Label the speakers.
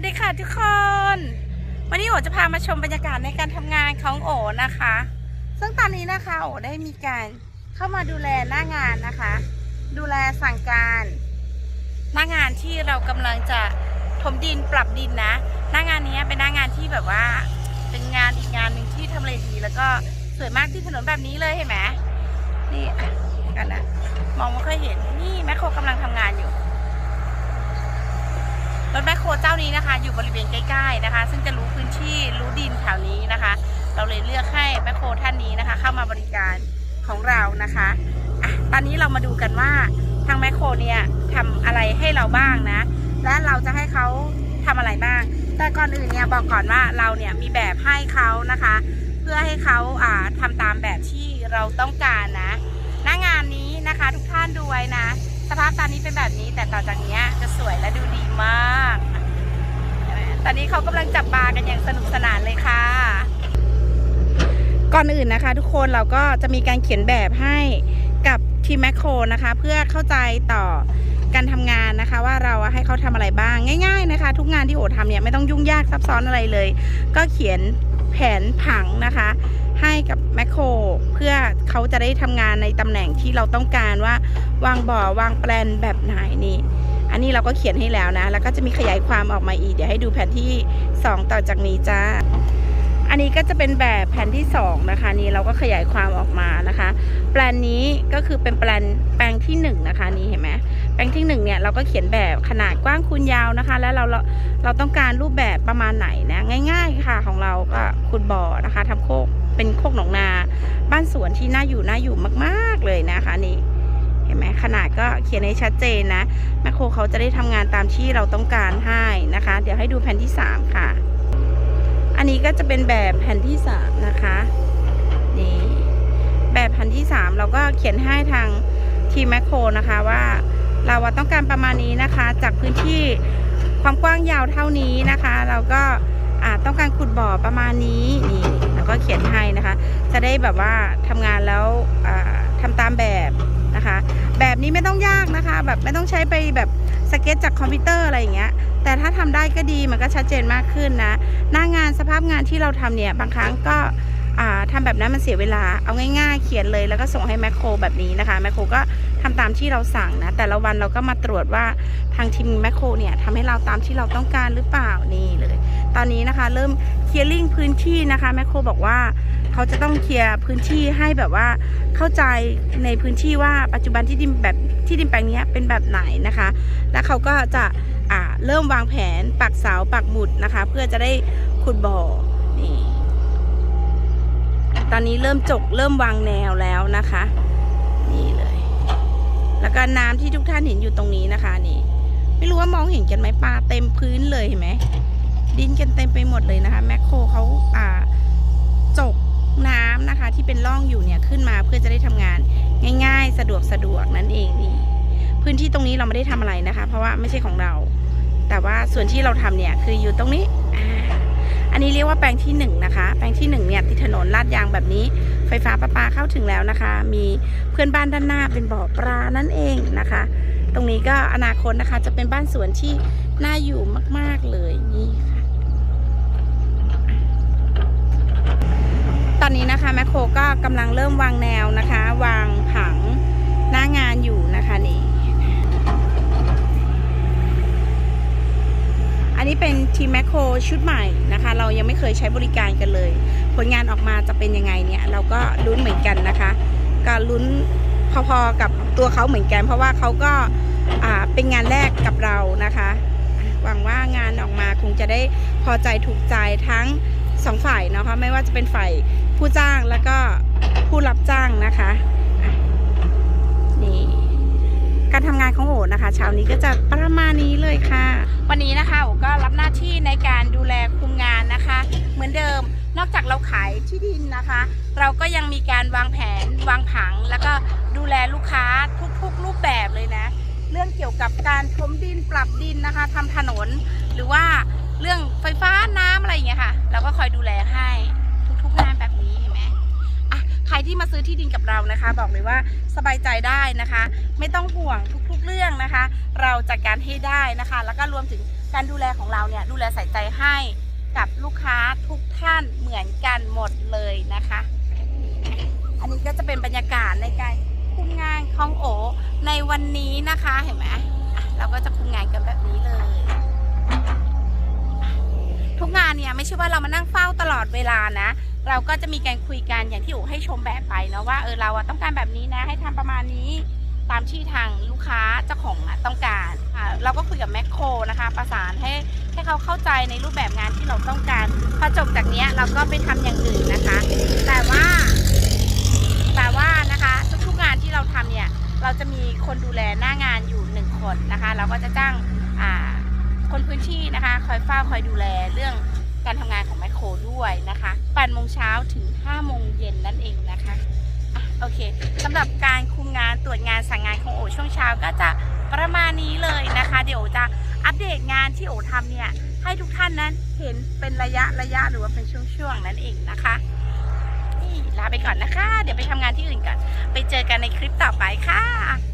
Speaker 1: สดีค่ะทุกคน วันนี้โอจะพามาชมบรรยากาศในการทำงานของโอนะคะ ซึ่งตอนนี้นะคะโอได้มีการเข้ามาดูแลหน้างานนะคะ ดูแลสั่งการหน้างานที่เรากำลังจะถมดินปรับดินนะหน้างานนี้เป็นหน้างานที่แบบว่า เป็นงานอีกงานหนึ่งที่ทำเลดีแล้วก็สวยมากที่ถนนแบบนี้เลยเห็นไหมนี่กันนะมองไม่ค่อยเห็นนี่แมคโครกำลังทำงานอยู่ รถแมคโครเจ้านี้นะคะ อยู่บริเวณใกล้ๆนะคะ ซึ่งจะรู้พื้นที่รู้ดินแถวนี้นะคะ เราเลยเลือกให้แมคโครท่านนี้นะคะ เข้ามาบริการของเรานะคะอะตอนนี้เรามาดูกันว่าทางแมคโครเนี่ยทำอะไรให้เราบ้างนะ และเราจะให้เขาทำอะไรบ้าง แต่ก่อนอื่นเนี่ยบอกก่อนว่าเราเนี่ยมีแบบให้เขานะคะ เพื่อให้เขาอ่าทำตามแบบที่เราต้องการนะ หน้างานนี้นะคะทุกท่านดูไว้นะ สภาพตอนนี้เป็นแบบนี้แต่ต่อจากนี้จะสวยและดูดีมาก ตอนนี้เขากำลังจับปลากันอย่างสนุกสนานเลยค่ะ ก่อนอื่นนะคะ ทุกคนเราก็จะมีการเขียนแบบให้กับทีมแมคโครนะคะ เพื่อเข้าใจต่อการทำงานนะคะ ว่าเราให้เขาทำอะไรบ้างง่าย ๆนะคะ ทุกงานที่โอทำเนี่ยไม่ต้องยุ่งยากซับซ้อนอะไรเลย ก็เขียนแผนผังนะคะ ให้กับแมคโครเพื่อเขาจะได้ทำงานในตำแหน่งที่เราต้องการว่าวางบ่อวางแปลนแบบไหนนี่ อันนี้เราก็เขียนให้แล้วนะ แล้วก็จะมีขยายความออกมาอีก เดี๋ยวให้ดูแผนที่ 2 ต่อจากนี้จ้าอันนี้ก็จะเป็นแบบแผนที่ 2 นะคะ นี่เราก็ขยายความออกมานะคะ แปลนนี้ก็คือเป็นแปลนแปลงที่ 1 นะคะ นี่เห็นไหมแปลงที่1เนี่ยเราก็เขียนแบบขนาดกว้างคูณยาวนะคะ แล้วเราเราเราต้องการรูปแบบประมาณไหนนะง่าย ๆค่ะของเราก็ขุดบ่อนะคะทำโคก เป็นโคกหนองนา บ้านสวนที่น่าอยู่น่าอยู่มากๆเลยนะคะนี่เห็นไหมขนาดก็เขียนให้ชัดเจนนะแมคโครเขาจะได้ทำงานตามที่เราต้องการให้นะคะ เดี๋ยวให้ดูแผ่นที่ 3 ค่ะ อันนี้ก็จะเป็นแบบแผ่นที่ 3 นะคะนี่แบบแผ่นที่ 3 เราก็เขียนให้ทางทีมแมคโครนะคะว่าเราต้องการประมาณนี้นะคะ จากพื้นที่ความกว้างยาวเท่านี้นะคะ เราก็อ่าต้องการขุดบ่อประมาณนี้นี่ ก็เขียนให้นะคะ จะได้แบบว่าทำงานแล้วอ่าทำตามแบบนะคะ แบบนี้ไม่ต้องยากนะคะ แบบไม่ต้องใช้ไปแบบสเก็ตจากคอมพิวเตอร์อะไรอย่างเงี้ย แต่ถ้าทำได้ก็ดีมันก็ชัดเจนมากขึ้นนะ หน้างานสภาพงานที่เราทำเนี่ยบางครั้งก็อ่าทำแบบนั้นมันเสียเวลา เอาง่ายๆ เขียนเลยแล้วก็ส่งให้แมคโครแบบนี้นะคะ แมคโครก็ ทำตามที่เราสั่งนะ แต่ละวันเราก็มาตรวจว่าทางทีมแมคโครเนี่ยทำให้เราตามที่เราต้องการหรือเปล่านี่เลย ตอนนี้นะคะ เริ่มเคลียร์ลิงพื้นที่นะคะแมคโครบอกว่าเขาจะต้องเคลียร์พื้นที่ให้แบบว่าเข้าใจในพื้นที่ว่าปัจจุบันที่ดินแบบที่ดินแปลงนี้เป็นแบบไหนนะคะ แล้วเขาก็จะอ่าเริ่มวางแผนปักเสาปักหมุดนะคะ เพื่อจะได้ขุดบ่อนี่ตอนนี้เริ่มจกเริ่มวางแนวแล้วนะคะ แล้วก็น้ำที่ทุกท่านเห็นอยู่ตรงนี้นะคะนี่ ไม่รู้ว่ามองเห็นกันไหมปลาเต็มพื้นเลยเห็นไหมดินกันเต็มไปหมดเลยนะคะ แมคโครเขาอ่าจกน้ำนะคะ ที่เป็นร่องอยู่เนี่ยขึ้นมาเพื่อจะได้ทำงานง่าย ๆ สะดวกสะดวกนั่นเองนี่พื้นที่ตรงนี้เราไม่ได้ทำอะไรนะคะ เพราะว่าไม่ใช่ของเรา แต่ว่าส่วนที่เราทำเนี่ยคืออยู่ตรงนี้อันนี้เรียกว่าแปลงที่หนึ่งนะคะ แปลงที่หนึ่งเนี่ยติดถนนลาดยางแบบนี้ ไฟฟ้าประปาเข้าถึงแล้วนะคะ มีเพื่อนบ้านด้านหน้าเป็นบ่อปลานั่นเองนะคะ ตรงนี้ก็อนาคตนะคะ จะเป็นบ้านสวนที่น่าอยู่มาก ๆเลยนี่ค่ะ ตอนนี้นะคะแมคโครก็กำลังเริ่มวางแนวนะคะ วางผังหน้างานอยู่นะคะนี่ อันนี้เป็นทีมแมคโครชุดใหม่นะคะ เรายังไม่เคยใช้บริการกันเลย ผลงานออกมาจะเป็นยังไงเนี่ยเราก็ลุ้นเหมือนกันนะคะก็ลุ้นพอๆกับตัวเขาเหมือนกัน เพราะว่าเขาก็เป็นงานแรกกับเรานะคะหวังว่างานออกมาคงจะได้พอใจถูกใจทั้งสองฝ่ายนะคะไม่ว่าจะเป็นฝ่ายผู้จ้างแล้วก็ผู้รับจ้างนะคะ การทำงานของโอ๋นะคะ เช้านี้ก็จะประมาณนี้เลยค่ะ วันนี้นะคะโอ๋ก็รับหน้าที่ในการดูแลคุมงานนะคะ เหมือนเดิมนอกจากเราขายที่ดินนะคะ เราก็ยังมีการวางแผนวางผัง แล้วก็ดูแลลูกค้าทุกๆรูปแบบเลยนะ เรื่องเกี่ยวกับการถมดินปรับดินนะคะทำถนน หรือว่าเรื่องไฟฟ้าน้ำอะไรอย่างเงี้ยค่ะ เราก็คอยดูแลให้ ที่มาซื้อที่ดินกับเรานะคะ บอกเลยว่าสบายใจได้นะคะ ไม่ต้องห่วงทุกๆเรื่องนะคะ เราจัดการให้ได้นะคะ แล้วก็รวมถึงการดูแลของเราเนี่ยดูแลใส่ใจให้กับลูกค้าทุกท่านเหมือนกันหมดเลยนะคะ อันนี้ก็จะเป็นบรรยากาศในการคุมงานของโอในวันนี้นะคะเห็นไหมเราก็จะคุมงานกันแบบนี้เลย ทุกงานเนี่ยไม่ใช่ว่าเรามานั่งเฝ้าตลอดเวลานะ เราก็จะมีการคุยกันอย่างที่โอให้ชมแบบไปนะว่าเออเราอะต้องการแบบนี้นะ ให้ทำประมาณนี้ตามที่ทางลูกค้าเจ้าของอะต้องการอ่าเราก็คุยกับแมคโครนะคะ ประสานให้ให้เขาเข้าใจในรูปแบบงานที่เราต้องการพอจบจากเนี้ยเราก็ไปทำอย่างอื่นนะคะ แต่ว่าแต่ว่านะคะทุกๆงานที่เราทำเนี่ยเราจะมีคนดูแลหน้างานอยู่หนึ่งคนนะคะ เราก็จะจ้างอ่าคนพื้นที่นะคะ คอยเฝ้าคอยดูแลเรื่องการทำงานของแมคโครด้วยนะคะ 8โมงเช้าถึง5โมงเย็นนั่นเองนะคะอะโอเคสำหรับการคุมงานตรวจงานสั่งงานของโอช่วงเช้าก็จะประมาณนี้เลยนะคะ เดี๋ยวจะอัปเดตงานที่โอทำเนี่ยให้ทุกท่านนั้นเห็นเป็นระยะระยะหรือว่าเป็นช่วงๆนั่นเองนะคะนี่ลาไปก่อนนะคะ เดี๋ยวไปทำงานที่อื่นก่อน ไปเจอกันในคลิปต่อไปค่ะ